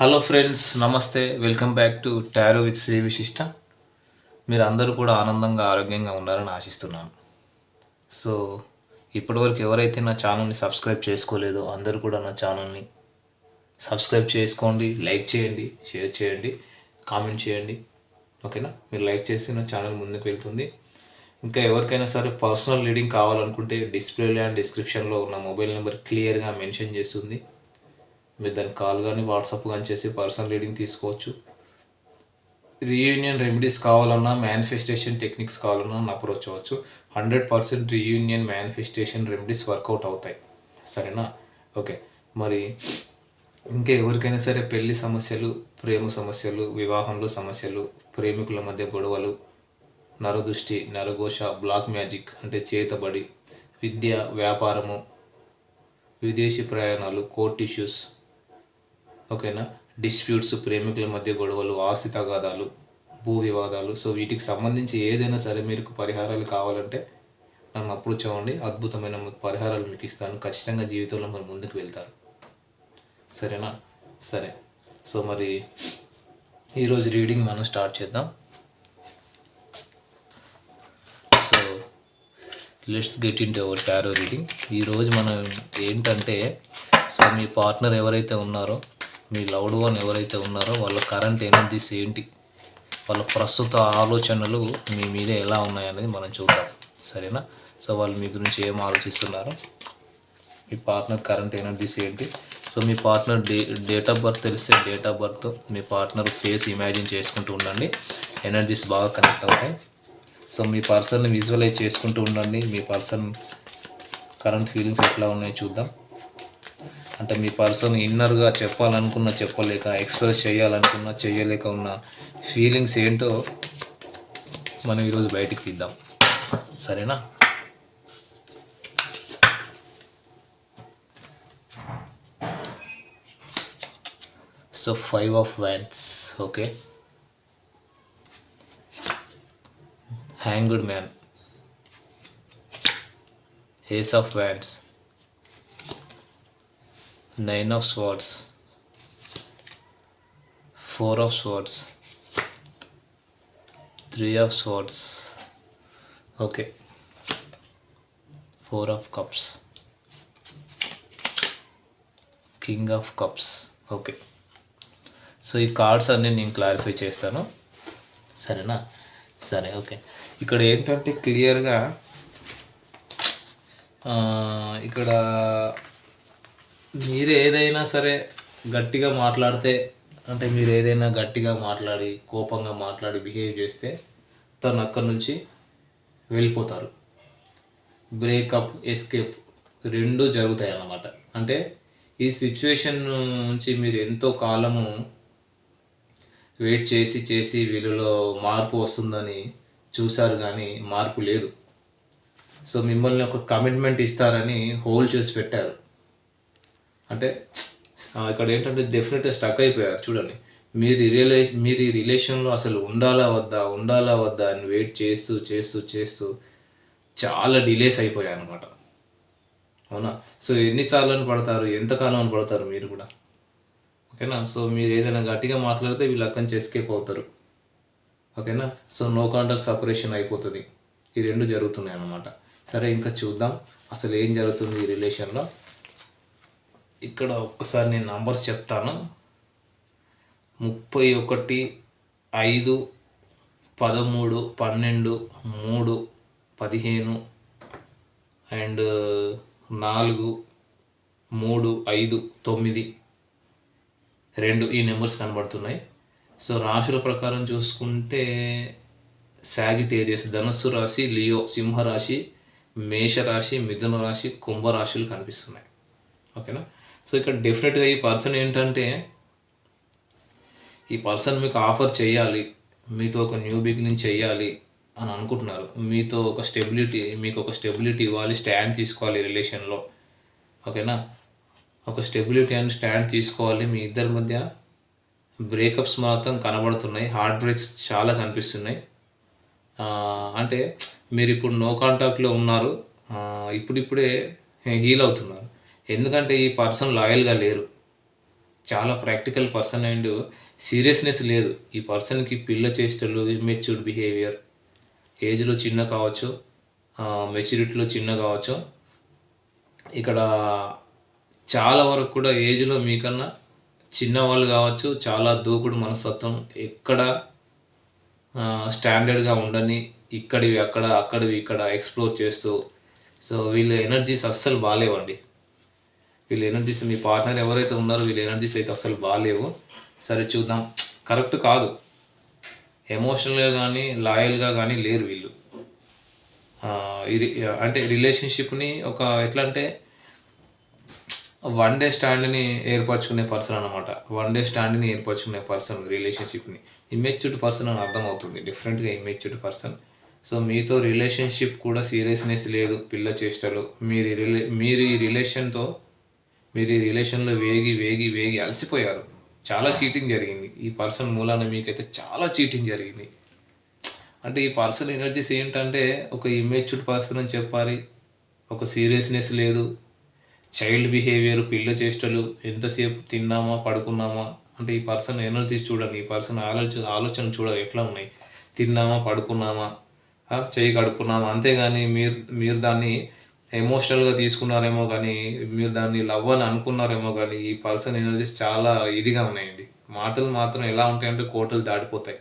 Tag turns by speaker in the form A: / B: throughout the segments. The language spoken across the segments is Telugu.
A: హలో ఫ్రెండ్స్ నమస్తే. Welcome back to tarot with Shri Vishishta మీరు అందరూ కూడా ఆనందంగా ఆరోగ్యంగా ఉన్నారని ఆశిస్తున్నాను. సో ఇప్పటివరకు ఎవరైతే నా ఛానల్ని సబ్స్క్రైబ్ చేసుకోలేదో అందరూ కూడా నా ఛానల్ని సబ్స్క్రైబ్ చేసుకోండి లైక్ చేయండి షేర్ చేయండి కామెంట్ చేయండి. ఓకేనా మీరు లైక్ చేస్తే నా ఛానల్ ముందుకు వెళ్తుంది. ఇంకా ఎవరికైనా సరే పర్సనల్ రీడింగ్ కావాలనుకుంటే డిస్ప్లేలో అండ్ డిస్క్రిప్షన్లో ఉన్న మొబైల్ నెంబర్ క్లియర్గా మెన్షన్ చేస్తుంది. మీరు దాన్ని కాల్ కానీ వాట్సాప్ కానీ చేసి పర్సనల్ రీడింగ్ తీసుకోవచ్చు. రీయూనియన్ రెమెడీస్ కావాలన్నా మేనిఫెస్టేషన్ టెక్నిక్స్ కావాలన్నా నన్ను అప్రోచ్ అవ్వచ్చు hundred percent reunion manifestation remedies work out అవుతాయి. సరేనా? ఓకే. మరి ఇంకా ఎవరికైనా సరే పెళ్ళి సమస్యలు ప్రేమ సమస్యలు వివాహంలో సమస్యలు ప్రేమికుల మధ్య గొడవలు నరదృష్టి నరఘోష బ్లాక్ మ్యాజిక్ అంటే చేతబడి విద్య వ్యాపారము విదేశీ ప్రయాణాలు కోర్ట్ ఇష్యూస్ ఓకేనా? డిస్ప్యూట్స్ ప్రేమికుల మధ్య గొడవలు ఆస్తి తగాదాలు భూ వివాదాలు. సో వీటికి సంబంధించి ఏదైనా సరే మీకు పరిహారాలు కావాలంటే నన్ను అప్రోచ్ అవ్వండి. అద్భుతమైన పరిహారాలు మీకు ఇస్తాను. ఖచ్చితంగా జీవితంలో మరి ముందుకు వెళ్తారు. సరేనా? సరే. సో మరి ఈరోజు రీడింగ్ మనం స్టార్ట్ చేద్దాం. So let's get into our tarot reading. ఈరోజు మనం ఏంటంటే సో మీ పార్ట్నర్ ఎవరైతే ఉన్నారో మీ లవ్డ్ వన్ ఎవరైతే ఉన్నారో వాళ్ళ కరెంట్ ఎనర్జీస్ ఏంటి? వాళ్ళ ప్రస్తుత ఆలోచనలు మీ మీద ఎలా ఉన్నాయనేది మనం చూద్దాం. సరేనా? సో వాళ్ళు మీ గురించి ఏం ఆలోచిస్తున్నారు? మీ పార్ట్నర్ కరెంట్ ఎనర్జీస్ ఏంటి? So me partner day date of birth తెలిస్తే డేట్ ఆఫ్ బర్త్ మీ పార్ట్నర్ ఫేస్ ఇమాజిన్ చేసుకుంటూ ఉండండి. ఎనర్జీస్ బాగా కనెక్ట్ అవుతాయి. సో మీ పర్సన్ని విజువలైజ్ చేసుకుంటూ ఉండండి. మీ పర్సన్ కరెంట్ ఫీలింగ్స్ ఎట్లా ఉన్నాయో చూద్దాం. అంటే మీ పర్సన్ ఇన్నర్గా చెప్పాలనుకున్న చెప్పలేక ఎక్స్ప్రెస్ చేయాలనుకున్నా చేయలేక ఉన్న ఫీలింగ్స్ ఏంటో మనం ఈరోజు బయటికి తీద్దాం. సరేనా? So five of wands okay? Hanged man ace of wands. Nine of swords four of swords three of swords. Okay. Four of cups. King of cups. Okay. So ఈ కార్డ్స్ అన్నీ నేను క్లారిఫై చేస్తాను. సరేనా? సరే ఓకే. ఇక్కడ ఏంటంటే క్లియర్గా ఇక్కడ మీరు ఏదైనా సరే గట్టిగా మాట్లాడితే అంటే మీరు ఏదైనా గట్టిగా మాట్లాడి కోపంగా మాట్లాడి బిహేవ్ చేస్తే తను అక్కడి నుంచి వెళ్ళిపోతారు. బ్రేకప్ ఎస్కేప్ రెండు జరుగుతాయి అన్నమాట అంటే ఈ సిచ్యువేషన్ నుంచి మీరు ఎంతో కాలము వెయిట్ చేసి చేసి వీళ్ళలో మార్పు వస్తుందని చూశారు కానీ మార్పు లేదు. సో మిమ్మల్ని ఒక కమిట్మెంట్ ఇస్తారని హోల్డ్ చేసి పెట్టారు. అంటే ఇక్కడ ఏంటంటే డెఫినెట్గా స్టక్ అయిపోయారు చూడండి. మీరు రిలే మీరు ఈ రిలేషన్లో అసలు ఉండాలా వద్దా ఉండాలా వద్దా అని వెయిట్ చేస్తూ చేస్తూ చేస్తూ చాలా డిలేస్ అయిపోయాయి అనమాట అవునా? సో ఎన్నిసార్లు అని పడతారు ఎంతకాలం అని పడతారు మీరు కూడా? ఓకేనా? సో మీరు ఏదైనా గట్టిగా మాట్లాడితే వీళ్ళు అక్కడి నుంచి ఎస్కేప్ అవుతారు. ఓకేనా? సో నో కాంటాక్ట్ సపరేషన్ అయిపోతుంది. ఈ రెండు జరుగుతున్నాయి అన్నమాట సరే ఇంకా చూద్దాం. అసలు ఏం జరుగుతుంది ఈ రిలేషన్లో? ఇక్కడ ఒక్కసారి నేను నంబర్స్ చెప్తాను. ముప్పై ఒకటి ఐదు పదమూడు పన్నెండు మూడు పదిహేను అండ్ నాలుగు మూడు ఐదు తొమ్మిది. రెండు ఈ నెంబర్స్ కనబడుతున్నాయి. సో రాశుల ప్రకారం చూసుకుంటే సాగిటేరియస్ ధనస్సు రాశి లియో సింహరాశి మేషరాశి మిథున రాశి కుంభరాశులు కనిపిస్తున్నాయి. ఓకేనా? సో ఇక్కడ డెఫినెట్గా ఈ పర్సన్ ఏంటంటే ఈ పర్సన్ మీకు ఆఫర్ చేయాలి మీతో ఒక న్యూ బిగినింగ్ చేయాలి అని అనుకుంటున్నారు. మీతో ఒక స్టెబిలిటీ మీకు ఒక స్టెబిలిటీ ఇవ్వాలి స్టాండ్ తీసుకోవాలి రిలేషన్లో ఓకేనా ఒక స్టెబిలిటీ అండ్ స్టాండ్ తీసుకోవాలి. మీ ఇద్దరి మధ్య బ్రేకప్స్ మాత్రం కనబడుతున్నాయి హార్ట్ బ్రేక్స్ చాలా కనిపిస్తున్నాయి. అంటే మీరు ఇప్పుడు నో కాంటాక్ట్లో ఉన్నారు ఇప్పుడిప్పుడే హీల్ అవుతున్నారు. ఎందుకంటే ఈ పర్సన్ లాయల్గా లేరు. చాలా ప్రాక్టికల్ పర్సన్ అండ్ సీరియస్నెస్ లేదు. ఈ పర్సన్కి పిల్ల చేష్టలు ఇమ్మెచ్యూర్డ్ బిహేవియర్ ఏజ్లో చిన్న కావచ్చు మెచ్యూరిటీలో చిన్న కావచ్చు ఇక్కడ చాలా వరకు కూడా ఏజ్లో మీకన్నా చిన్నవాళ్ళు కావచ్చు చాలా దూకుడు మనస్తత్వం ఎక్కడ స్టాండర్డ్గా ఉండని ఇక్కడివి అక్కడ అక్కడివి ఇక్కడ ఎక్స్ప్లోర్ చేస్తూ సో వీళ్ళ ఎనర్జీస్ అస్సలు బాగాలేవండి వీళ్ళ ఎనర్జీస్ మీ పార్ట్నర్ ఎవరైతే ఉన్నారో వీళ్ళ ఎనర్జీస్ అయితే అసలు బాగాలేవు. సరే చూద్దాం. కరెక్ట్ కాదు. ఎమోషనల్గా కానీ లాయల్గా కానీ లేరు వీళ్ళు. ఇది అంటే రిలేషన్షిప్ని ఒక ఎట్లా అంటే వన్ డే స్టాండ్ని ఏర్పరచుకునే పర్సన్ అనమాట వన్ డే స్టాండ్ని ఏర్పరచుకునే పర్సన్ రిలేషన్షిప్ని ఇమ్మెచ్యూర్డ్ పర్సన్ అని అర్థమవుతుంది. డిఫరెంట్గా ఇమ్మెచ్యూర్డ్ పర్సన్ సో మీతో రిలేషన్షిప్ కూడా సీరియస్నెస్ లేదు పిల్ల చేష్టలు. మీరు రిలే మీరు ఈ రిలేషన్తో మీరు ఈ రిలేషన్లో వేగి వేగి వేగి అలసిపోయారు. చాలా చీటింగ్ జరిగింది. ఈ పర్సన్ మూలాన మీకైతే చాలా చీటింగ్ జరిగింది. అంటే ఈ పర్సన్ ఎనర్జీస్ ఏంటంటే ఒక ఇమేచ్యూడ్ పర్సన్ అని చెప్పాలి. ఒక సీరియస్నెస్ లేదు. చైల్డ్ బిహేవియర్ పిల్ల చేష్టలు ఎంతసేపు తిన్నామా పడుకున్నామా? అంటే ఈ పర్సన్ ఎనర్జీస్ చూడండి. ఈ పర్సన్ ఆలోచన ఆలోచన చూడాలి. ఎట్లా ఉన్నాయి? తిన్నామా పడుకున్నామా? చేయి కడుక్కున్నామా? అంతేగాని మీరు మీరు దాన్ని ఎమోషనల్గా తీసుకున్నారేమో కానీ మీరు దాన్ని లవ్ అని అనుకున్నారేమో కానీ ఈ పర్సన్ ఎనర్జీస్ చాలా ఇదిగా ఉన్నాయండి. మాటలు మాత్రం ఎలా ఉంటాయంటే కోటలు దాటిపోతాయి.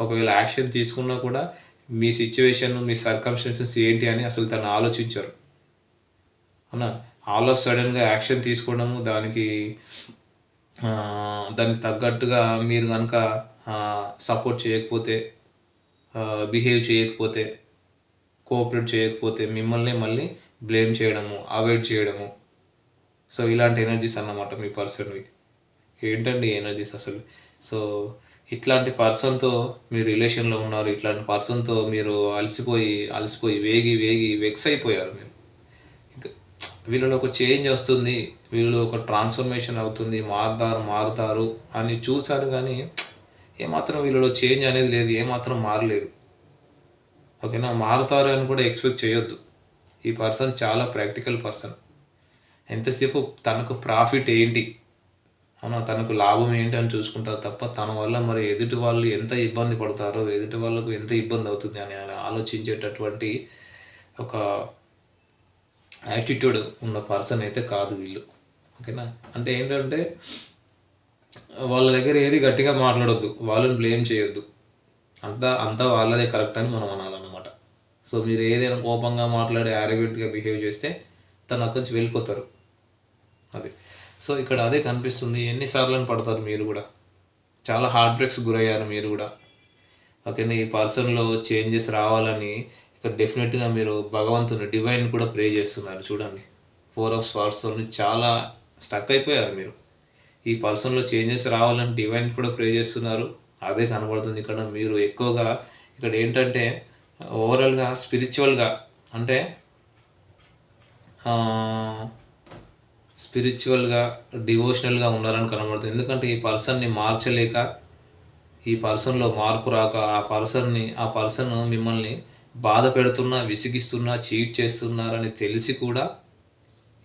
A: ఒకవేళ యాక్షన్ తీసుకున్నా కూడా మీ సిచ్యువేషన్ మీ సర్కమ్స్టెన్సెస్ ఏంటి అని అసలు తను ఆలోచించరు. అవునా? ఆల్ ఆఫ్ సడన్గా యాక్షన్ తీసుకోవడము దానికి దానికి తగ్గట్టుగా మీరు కనుక సపోర్ట్ చేయకపోతే బిహేవ్ చేయకపోతే కోఆపరేట్ చేయకపోతే మిమ్మల్ని మళ్ళీ బ్లేమ్ చేయడము అవాయిడ్ చేయడము. సో ఇలాంటి ఎనర్జీస్ అన్నమాట మీ పర్సన్వి ఏంటండి ఎనర్జీస్ అసలు? సో ఇట్లాంటి పర్సన్తో మీరు రిలేషన్లో ఉన్నారు ఇట్లాంటి పర్సన్తో మీరు అలసిపోయి అలసిపోయి వేగి వేగి వెక్స్ అయిపోయారు మీరు. ఇంకా వీళ్ళలో ఒక చేంజ్ వస్తుంది వీళ్ళు ఒక ట్రాన్స్ఫర్మేషన్ అవుతుంది మారుతారు మారుతారు అని చూశారు కానీ ఏమాత్రం వీళ్ళలో చేంజ్ అనేది లేదు ఏమాత్రం మారలేదు. ఓకేనా మారుతారు అని కూడా ఎక్స్పెక్ట్ చేయొద్దు. ఈ పర్సన్ చాలా ప్రాక్టికల్ పర్సన్. ఎంతసేపు తనకు ప్రాఫిట్ ఏంటి? అవునా తనకు లాభం ఏంటి అని చూసుకుంటారు తప్ప తన వల్ల మరి ఎదుటి వాళ్ళు ఎంత ఇబ్బంది పడతారో ఎదుటి వాళ్ళకు ఎంత ఇబ్బంది అవుతుంది అని ఆలోచించేటటువంటి ఒక యాటిట్యూడ్ ఉన్న పర్సన్ అయితే కాదు వీళ్ళు. ఓకేనా? అంటే ఏంటంటే వాళ్ళ దగ్గర ఏది గట్టిగా మాట్లాడొద్దు వాళ్ళని బ్లేమ్ చేయొద్దు. అంతా అంతా వాళ్ళదే కరెక్ట్ అని మనం అనాలన్నమాట. సో మీరు ఏదైనా కోపంగా మాట్లాడి యారగెంట్గా బిహేవ్ చేస్తే తను అక్కడి నుంచి వెళ్ళిపోతారు. అది. సో ఇక్కడ అదే కనిపిస్తుంది. ఎన్నిసార్లు పడతారు మీరు కూడా. చాలా హార్ట్ బ్రేక్స్ గురయ్యారు మీరు కూడా. ఓకేనా ఈ పర్సన్లో చేంజెస్ రావాలని ఇక్కడ డెఫినెట్గా మీరు భగవంతుని డివైన్ కూడా ప్రే చేస్తున్నారు. చూడండి. ఫోర్ ఆఫ్ స్వార్స్తో చాలా స్టక్ అయిపోయారు మీరు. ఈ పర్సన్లో చేంజెస్ రావాలని డివైన్ కూడా ప్రే చేస్తున్నారు. అదే కనబడుతుంది ఇక్కడ. మీరు ఎక్కువగా ఇక్కడ ఏంటంటే ఓవరాల్గా స్పిరిచువల్గా అంటే స్పిరిచువల్గా డివోషనల్గా ఉన్నారని కనబడుతుంది. ఎందుకంటే ఈ పర్సన్ని మార్చలేక ఈ పర్సన్లో మార్పు రాక ఆ పర్సన్ని ఆ పర్సన్ మిమ్మల్ని బాధ పెడుతున్నా విసిగిస్తున్నా చీట్ చేస్తున్నారని తెలిసి కూడా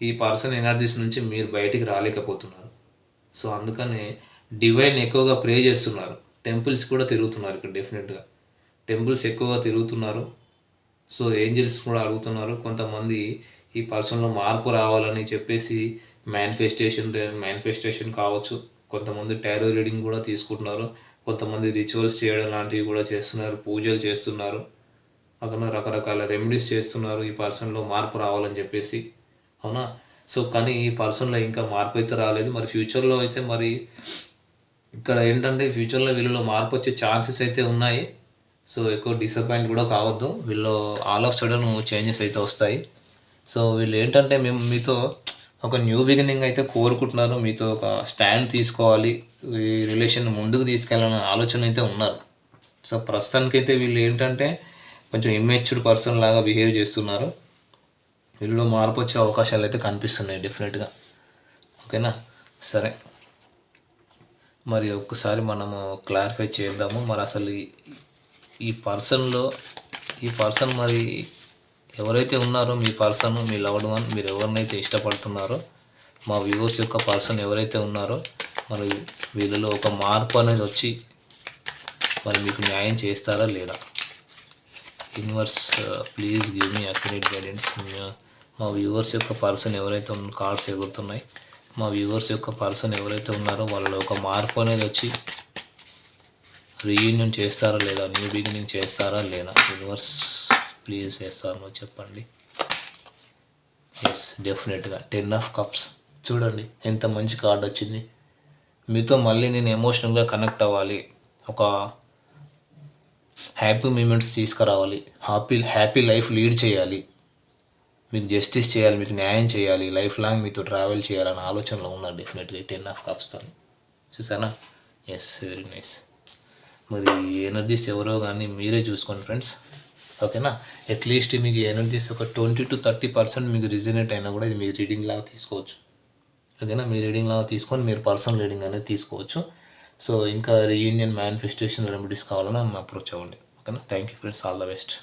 A: ఈ పర్సన్ ఎనర్జీస్ నుంచి మీరు బయటికి రాలేకపోతున్నారు. సో అందుకని డివైన్ ఎక్కువగా ప్రే చేస్తున్నారు. టెంపుల్స్ కూడా తిరుగుతున్నారు ఇక్కడ డెఫినెట్గా. టెంపుల్స్ ఎక్కువగా తిరుగుతున్నారు. సో ఏంజల్స్ కూడా అడుగుతున్నారు. కొంతమంది ఈ పర్సన్లో మార్పు రావాలని చెప్పేసి మేనిఫెస్టేషన్ మేనిఫెస్టేషన్ కావచ్చు. కొంతమంది టారో రీడింగ్ కూడా తీసుకుంటున్నారు. కొంతమంది రిచువల్స్ చేయడం లాంటివి కూడా చేస్తున్నారు. పూజలు చేస్తున్నారు. అక్కడ రకరకాల రెమెడీస్ చేస్తున్నారు. ఈ పర్సన్లో మార్పు రావాలని చెప్పేసి. అవునా? సో కానీ ఈ పర్సన్లో ఇంకా మార్పు అయితే రాలేదు. మరి ఫ్యూచర్లో అయితే మరి ఇక్కడ ఏంటంటే ఫ్యూచర్లో వీళ్ళలో మార్పు వచ్చే ఛాన్సెస్ అయితే ఉన్నాయి. సో ఎక్కువ డిసప్పాయింట్ కూడా కావద్దు. వీళ్ళు ఆల్ ఆఫ్ సడన్ చేంజెస్ అయితే వస్తాయి. సో వీళ్ళు ఏంటంటే మేము మీతో ఒక న్యూ బిగినింగ్ అయితే కోరుకుంటున్నారు. మీతో ఒక స్టాండ్ తీసుకోవాలి. ఈ రిలేషన్ ముందుకు తీసుకెళ్ళాలనే ఆలోచన అయితే ఉన్నారు. సో ప్రస్తుతానికైతే వీళ్ళు ఏంటంటే కొంచెం ఇమ్మెచ్యూర్డ్ పర్సన్ లాగా బిహేవ్ చేస్తున్నారు. వీళ్ళలో మార్పు వచ్చే అవకాశాలు అయితే కనిపిస్తున్నాయి డెఫినెట్గా ఓకేనా? సరే. మరి ఒక్కసారి మనము క్లారిఫై చేద్దాము. మరి అసలు ఈ- పర్సన్లో ఈ పర్సన్ మరి ఎవరైతే ఉన్నారో మీ పర్సన్ మీ లవ్డ్ వన్ మీరు ఎవరినైతే ఇష్టపడుతున్నారో మా వ్యూవర్స్ యొక్క పర్సన్ ఎవరైతే ఉన్నారో మరి వీళ్ళలో ఒక మార్పు అనేది వచ్చి మరి మీకు న్యాయం చేస్తారా లేదా? Universe please give me accurate guidance. మా వ్యూవర్స్ యొక్క పర్సన్ ఎవరైతే ఉన్న కార్డ్స్ ఎగురుతున్నాయి మా వ్యూవర్స్ యొక్క పర్సన్ ఎవరైతే ఉన్నారో వాళ్ళలో ఒక మార్పు అనేది వచ్చి రీయూనియన్ చేస్తారా లేదా? న్యూ బిగినింగ్ చేస్తారా లేదా? యూనివర్స్ ప్లీజ్ చేస్తారో చెప్పండి. ఎస్ డెఫినెట్గా టెన్ ఆఫ్ కప్స్ చూడండి ఎంత మంచి కార్డ్ వచ్చింది. మీతో మళ్ళీ నేను ఎమోషనల్గా కనెక్ట్ అవ్వాలి. ఒక హ్యాపీ మూమెంట్స్ తీసుకురావాలి. హ్యాపీ హ్యాపీ లైఫ్ లీడ్ చేయాలి. మీకు జస్టిస్ చేయాలి మీకు న్యాయం చేయాలి. లైఫ్ లాంగ్ మీతో ట్రావెల్ చేయాలని ఆలోచనలో ఉన్నారు డెఫినెట్గా టెన్ ఆఫ్ కప్స్తో చూసానా ఎస్ వెరీ నైస్ మరి ఎనర్జీస్ ఎవరో కానీ మీరే చూసుకోండి ఫ్రెండ్స్ ఓకేనా అట్లీస్ట్ మీకు ఎనర్జీస్ ఒక ట్వంటీ టు థర్టీ పర్సెంట్ మీకు రిజనేట్ అయినా కూడా ఇది మీ రీడింగ్ లాగా తీసుకోవచ్చు. ఓకేనా మీ రీడింగ్ లాగా తీసుకొని మీరు పర్సనల్ రీడింగ్ అనేది తీసుకోవచ్చు. సో ఇంకా రీయూనియన్ మేనిఫెస్టేషన్ రెమెడీస్ కావాలని అప్రోచ్ అవ్వండి. ఓకేనా thank you friends all the best